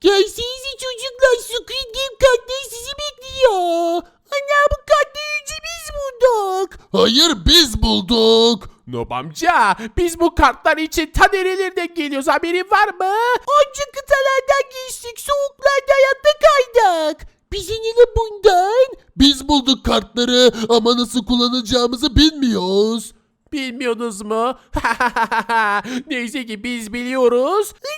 Gelsenize çocuklar Squid Game kartları sizi bekliyor. Ana bu kartları önce biz bulduk. Hayır biz bulduk. Nob amca biz bu kartlar için ta nerelerden geliyoruz haberin var mı? Onca kıtalardan geçtik soğuklarda hayatta kaydık. Bize ne bundan? Biz bulduk kartları ama nasıl kullanacağımızı bilmiyoruz. Bilmiyorsunuz mu? Neyse ki biz biliyoruz. Hadi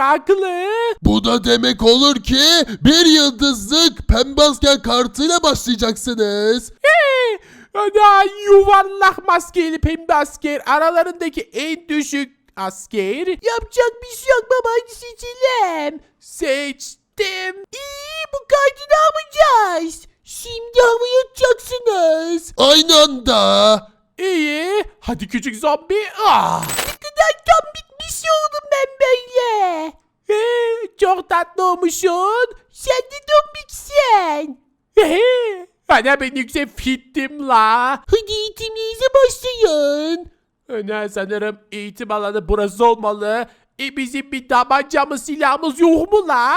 haklı. Bu da demek olur ki bir yıldızlık pembe asker kartıyla başlayacaksınız. Hey, Ana yuvarlak maskeli pembe asker aralarındaki en düşük asker. Yapacak bir şey yok baba seçelim. Seçtim. İyi bu kartı ne yapacağız? Şimdi havaya atacaksınız. Aynı anda. İyi. Hadi küçük zombi. Ah. Ne kadar tam bitmiş oldum ben böyle. Hey, çok tatlı olmuşsun. Sen de dombiksin. Hey, Ana ben yüksek fittim la. Hadi eğitiminize başlayın. Ana sanırım eğitim alanı burası olmalı. E bizim bir tabancamız silahımız yok mu la?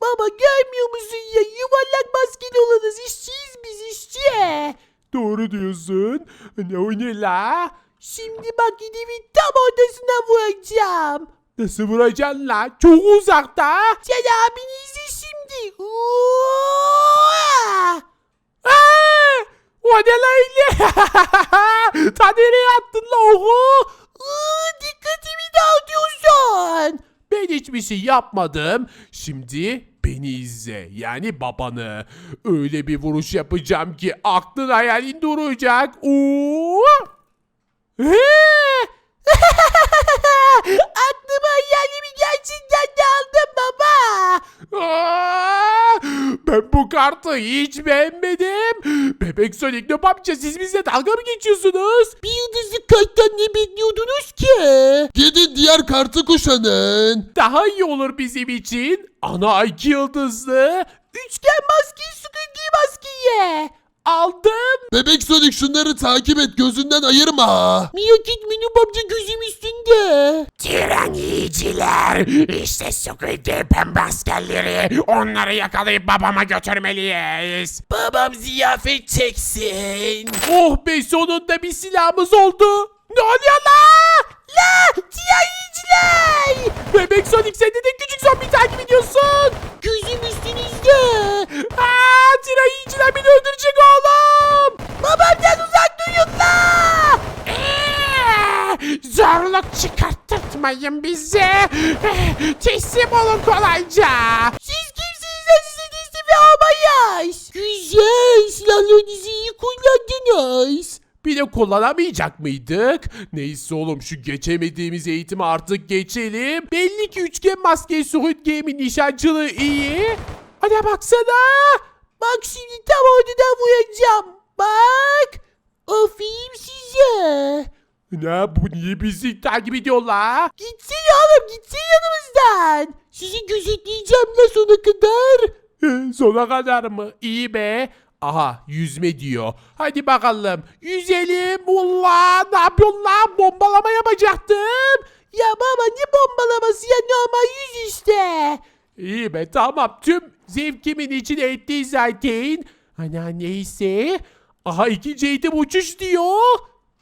Baba görmüyor musun ya yuvarlak maskeli olanız işçiyiz biz işçi. Doğru diyorsun. Ne o ne la? Şimdi bak gidimin tam ortasına vuracağım. Nasıl vuracaksın la? Çok uzakta. Sen abini izle şimdi. Aa! O ne la öyle? Ta nereye attın la? Iı, dikkatimi dağıtıyorsun. Ben hiçbir şey yapmadım. Şimdi beni izle. Yani babanı. Öyle bir vuruş yapacağım ki aklın hayalin duracak. Oo! Ee! bu kartı hiç beğenmedim. Bebek Sonic ne yapacağız? Siz bizle dalga mı geçiyorsunuz? Bir yıldızlı karttan ne bekliyordunuz ki? Gidin diğer kartı kuşanın. Daha iyi olur bizim için. Ana iki yıldızlı. Üçgen maskeyi sıkıntı maskeyi. Aldım. Bebek Sonic şunları takip et gözünden ayırma. Merak etme Nub amca gözüm üstünde. Tiran yiyiciler. İşte Squid Game pembe askerleri. Onları yakalayıp babama götürmeliyiz. Babam ziyafet çeksin. Oh be sonunda bir silahımız oldu. Ne oluyor la? La tiyayiciler. Bebek Sonic sen de de küçük zombi takip ediyorsun. Gözüm üstünüzde. Aa, tira yiyiciler beni öldürecek oğlum. Babamdan uzak durun la. Ee, Zorluk çıkarttırtmayın bize. Ee, Teslim olun kolayca. Siz kimsiniz de size teslim almayız. Güzel silahlarınızı iyi kullandınız. Bir de kullanamayacak mıydık? Neyse oğlum şu geçemediğimiz eğitimi artık geçelim. Belli ki üçgen maske Squid Game'in nişancılığı iyi. Hadi baksana. Bak şimdi tam ortadan vuracağım. Bak. Aferin size. Ne bu niye bizi takip ediyorlar? Gitsene oğlum gitsene yanımızdan. Sizi gözetleyeceğim la sona kadar. Sona kadar mı? İyi be. Aha yüzme diyor. Hadi bakalım. Yüzelim. Ulan ne yapıyorsun lan? Bombalama yapacaktım. Ya baba ne bombalaması ya normal yüz işte. İyi be tamam. Tüm zevkimin içine etti zaten. Ana neyse. Aha ikinci eğitim uçuş diyor.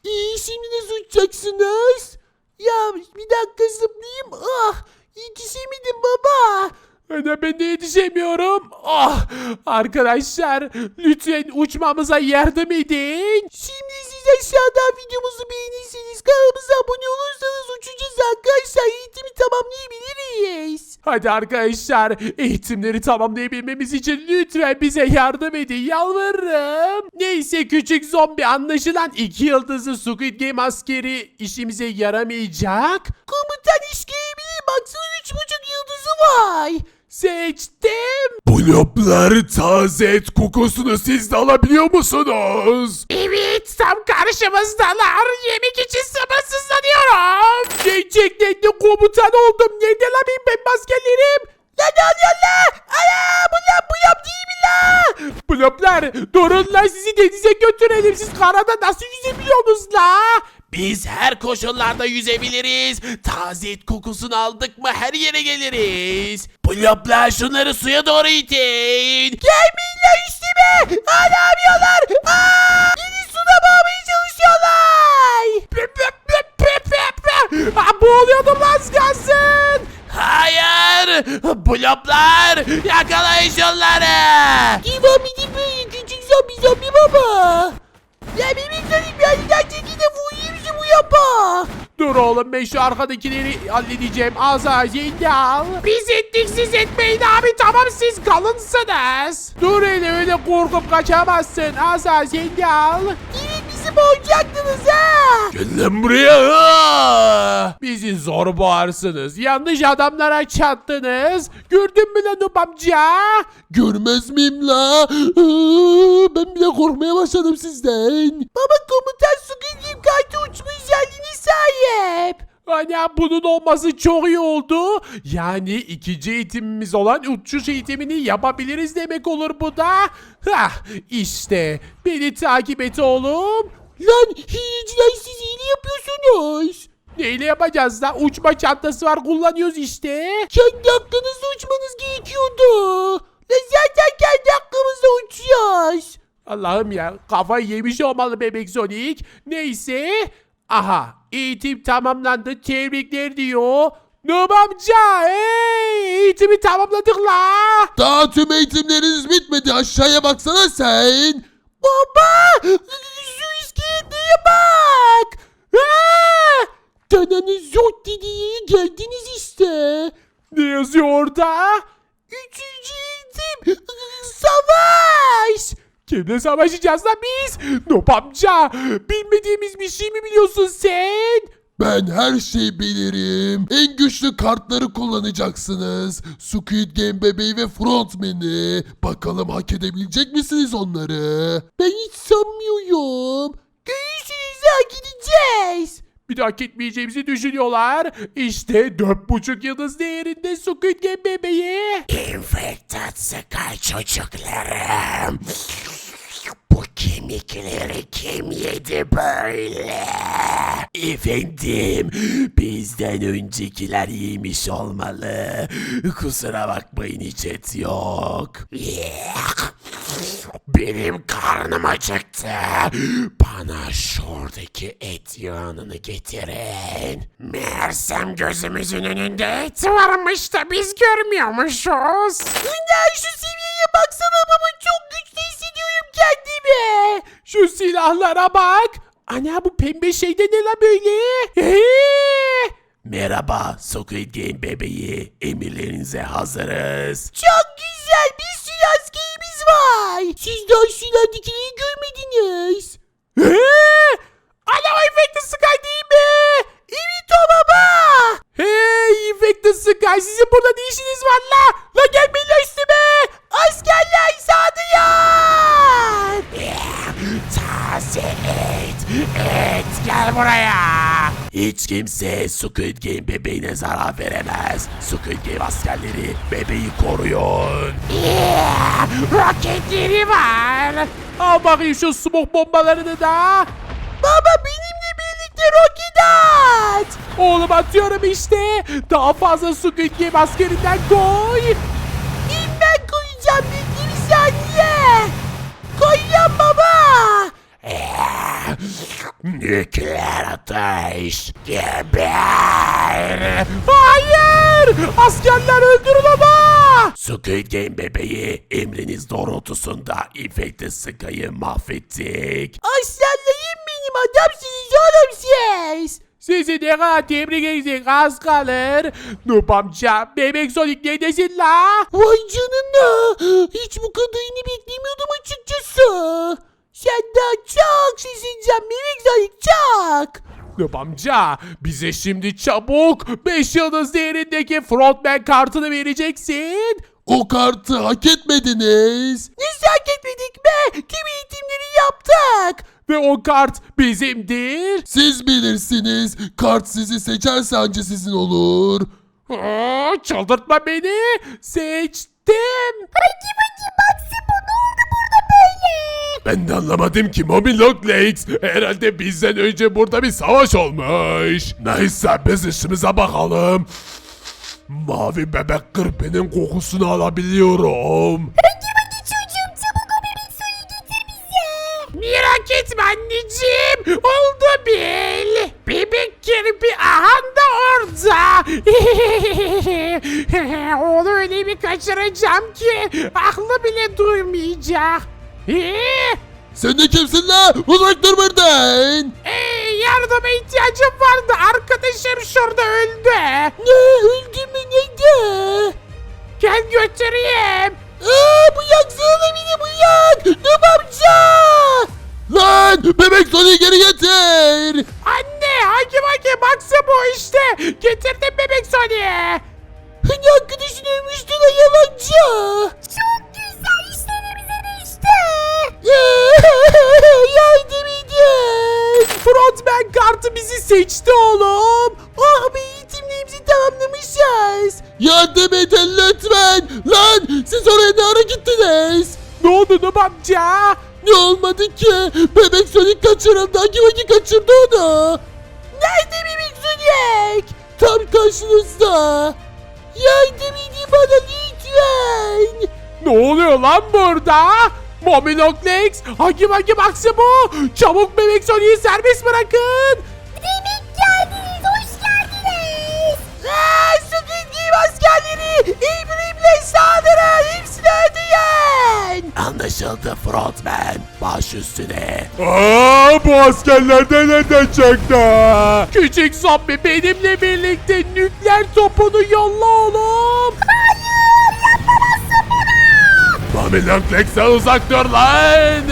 İyi şimdi nasıl uçacaksınız? Ya bir dakika zıplayayım. Ah yetişemedim baba. Ana ben de yetişemiyorum. Ah arkadaşlar lütfen uçmamıza yardım edin. Şimdi siz aşağıdan videomuzu beğenirseniz kanalımıza abone olursanız uçacağız arkadaşlar. Eğitimi tamamlayabiliriz. Hadi arkadaşlar eğitimleri tamamlayabilmemiz için lütfen bize yardım edin yalvarırım. Neyse küçük zombi anlaşılan iki yıldızlı Squid Game askeri işimize yaramayacak. Komutan iş. Baksana üç buçuk yıldızı var. Seçtim. Bu noplar taze et kokusunu siz de alabiliyor musunuz? Evet tam karşımızdalar. Yemek için sabırsızlanıyorum. Gerçekten de komutan oldum. Nerede lan benim ben askerlerim? Lan ne oluyor lan? Ana bu lan bu yap değil mi lan? Bloplar durun lan sizi denize götürelim. Siz karada nasıl yüzebiliyorsunuz la? Biz her koşullarda yüzebiliriz. Taze et kokusunu aldık mı her yere geliriz. Bloplar şunları suya doğru itin. Gelmeyin lan üstüme. Aa ne yapıyorlar? Aa! Beni suda boğmaya çalışıyorlar. Ha, boğuluyordum lan az kalsın. Hayır. Bloplar yakalayın şunları. Devam edin böyle küçük zombi zombi baba. Ya benim canım yani gerçekten de vurayım şu bu yapa. Dur oğlum ben şu arkadakileri halledeceğim. Azazeyi al. Biz ettik siz etmeyin abi tamam siz kalınsınız. Dur hele öyle korkup kaçamazsın. Al. Yine bizi boğacaktınız ha. Gel lan buraya. Bizi zor boğarsınız. Yanlış adamlara çattınız. Gördün mü lan o? Görmez miyim la? Ben bile korkmaya başladım sizden. Ana bunun olması çok iyi oldu. Yani ikinci eğitimimiz olan uçuş eğitimini yapabiliriz demek olur bu da. Hah işte beni takip et oğlum. Lan hileciler siz hile yapıyorsunuz. Neyle yapacağız da uçma çantası var kullanıyoruz işte. Kendi hakkınızda uçmanız gerekiyordu. Lan zaten kendi hakkımızda uçuyoruz. Allah'ım ya kafayı yemiş olmalı bebek Sonic. Neyse. Aha eğitim tamamlandı tebrikler diyor. Nub amca hey eğitimi tamamladık la. Daha tüm eğitimleriniz bitmedi. Aşağıya baksana sen. Baba şu iskeleye bak. Aa! Dananız yok dediği geldiniz işte. Ne yazıyor orada? Üçüncü eğitim savaş. Kimle savaşacağız lan biz? Nop amca bilmediğimiz bir şey mi biliyorsun sen? Ben her şeyi bilirim. En güçlü kartları kullanacaksınız. Squid Game bebeği ve frontman'i. Bakalım hak edebilecek misiniz onları? Ben hiç sanmıyorum. Görüşürüz ha gideceğiz. Bir de hak etmeyeceğimizi düşünüyorlar. İşte dört buçuk yıldız değerinde Squid Game bebeği. Infected Sky çocuklarım. Bu kemikleri kim yedi böyle? Efendim, bizden öncekiler yemiş olmalı. Kusura bakmayın hiç et yok. Benim karnım acıktı. Bana şuradaki et yağını getirin. Meğersem gözümüzün önünde et varmış da biz görmüyormuşuz. Ya şu seviyeye baksana Şu silahlara bak. Ana bu pembe şey de ne la böyle? Ee? Merhaba Squid Game bebeği. Emirlerinize hazırız. Çok güzel bir sürü askerimiz var. Siz daha silahdakileri görmediniz. Ee? Ana o Infected Sky değil mi? Evet o baba. Hey Infected Sky sizin burada ne işiniz var la? La gelmeyin gel buraya. Hiç kimse Squid Game bebeğine zarar veremez. Squid Game askerleri bebeği koruyun. Yeah, Roketleri var. Al bakayım şu smoke bombalarını da. Baba benimle birlikte roket at. Oğlum atıyorum işte. Daha fazla Squid Game askerinden koy. Nükleer ateş. Geber. Hayır! Askerler öldürün onu! Squid Game bebeği emriniz doğrultusunda Infected Sky'ı mahvettik. Aslanlayım benim adamsınız oğlum siz. Sizi ne kadar tebrik edecek az kalır. Noob amca, bebek Sonic neredesin la? Vay canına. Hiç bu kadarını Noob amca, bize şimdi çabuk 5 yıldız değerindeki frontman kartını vereceksin. O kartı hak etmediniz. Nasıl hak etmedik be? Tüm eğitimleri yaptık. Ve o kart bizimdir. Siz bilirsiniz. Kart sizi seçerse anca sizin olur. Aa, çıldırtma beni. Seçtim. Ben de anlamadım ki Mobilog Lakes. Herhalde bizden önce burada bir savaş olmuş. Neyse biz işimize bakalım. Mavi bebek kırpinin kokusunu alabiliyorum. Merak etme anneciğim. Oldu bil. Bebek kirpi aha da orada. Onu öyle bir kaçıracağım ki aklı bile duymayacak. Ee, Sen de kimsin la? Uzak dur buradan. ee, yardıma ihtiyacım vardı. Arkadaşım şurada öldü. Ne öldü mü neydi? Gel götüreyim. Aa bıyak sana beni bıyak. Ne amca? Lan bebek Sony'i geri getir. Anne hakim hakim baksa bu işte. Getirdim bebek Sony'e. Hani arkadaşın ölmüştü la yalancı. Kartı bizi seçti oğlum. Ah be eğitimlerimizi tamamlamışız. Yardım edin lütfen. Lan siz oraya ne ara gittiniz? Ne oldu Nub amca? Ne olmadı ki? Bebek Sonic kaçırıldı. Hangi vakit kaçırdı onu? Nerede bebek Sonic? Tam karşınızda. Yardım edin bana lütfen. Ne oluyor lan burada? Momilok Lex, Hakim Hakim Aksi bu. Çabuk bebek Sony'yi serbest bırakın. Demek geldiniz, hoş geldiniz. Aa, Squid Game askerleri İbrahim'le saldırın, hepsini öldürün. Anlaşıldı frontman. Baş üstüne. Aa, bu askerler de nereden çıktı? Küçük zombi benimle birlikte nükleer topunu yolla oğlum. Mami Lex'ten uzak dur lan.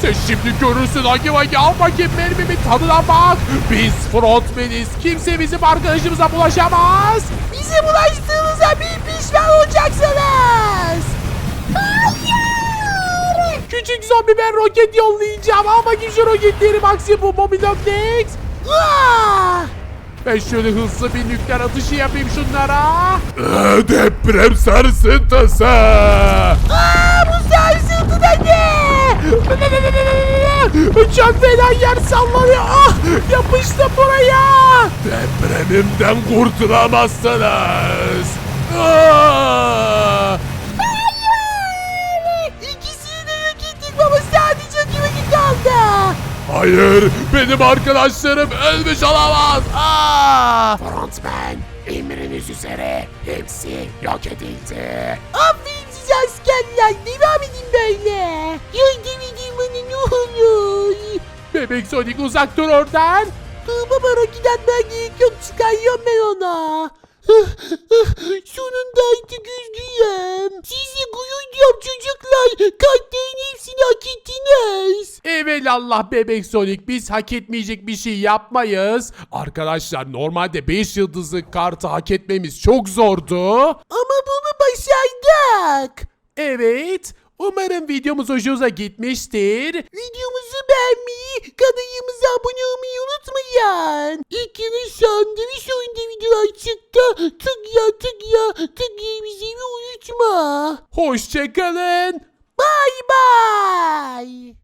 Sen şimdi görürsün Hakim Hakim al bakayım mermimin tadına bak. Biz frontmeniz. Kimse bizim arkadaşımıza bulaşamaz. Bize bulaştığınıza bir pişman olacaksınız. Küçük zombi ben roket yollayacağım. Al bakayım şu roketleri maksimum Mobilog Lex. Ah! Ben şöyle hızlı bir nükleer atışı yapayım şunlara. Ee, deprem sarsıntısı. Aa, bu sarsıntı da ne? Çok fena yer sallanıyor. Ah, yapıştım buraya. Depremimden kurtulamazsınız. Aa! Hayır, benim arkadaşlarım ölmüş olamaz. Aa! Frontman emriniz üzere hepsi yok edildi. Aferin size askerler devam edin böyle. Yardım edin bana ne olur. Bebek Sonic uzak dur oradan. Baba roket atmaya gerek yok çıkarıyorum ben ona. Sonunda artık üzgünüm. Sizi gurur duyuyorum çocuklar. Kartların hepsini hak ettiniz. Evelallah bebek Sonic biz hak etmeyecek bir şey yapmayız. Arkadaşlar normalde 5 yıldızlı kartı hak etmemiz çok zordu. Ama bunu başardık. Evet. Umarım videomuz hoşunuza gitmiştir. Videomuzu beğenmeyi, kanalımıza abone olmayı unutmayın. İlk yarı sandviç oyunda videolar çıktı. Tıkla tıkla tıkla bizi unutma. Hoşçakalın. Bye bye.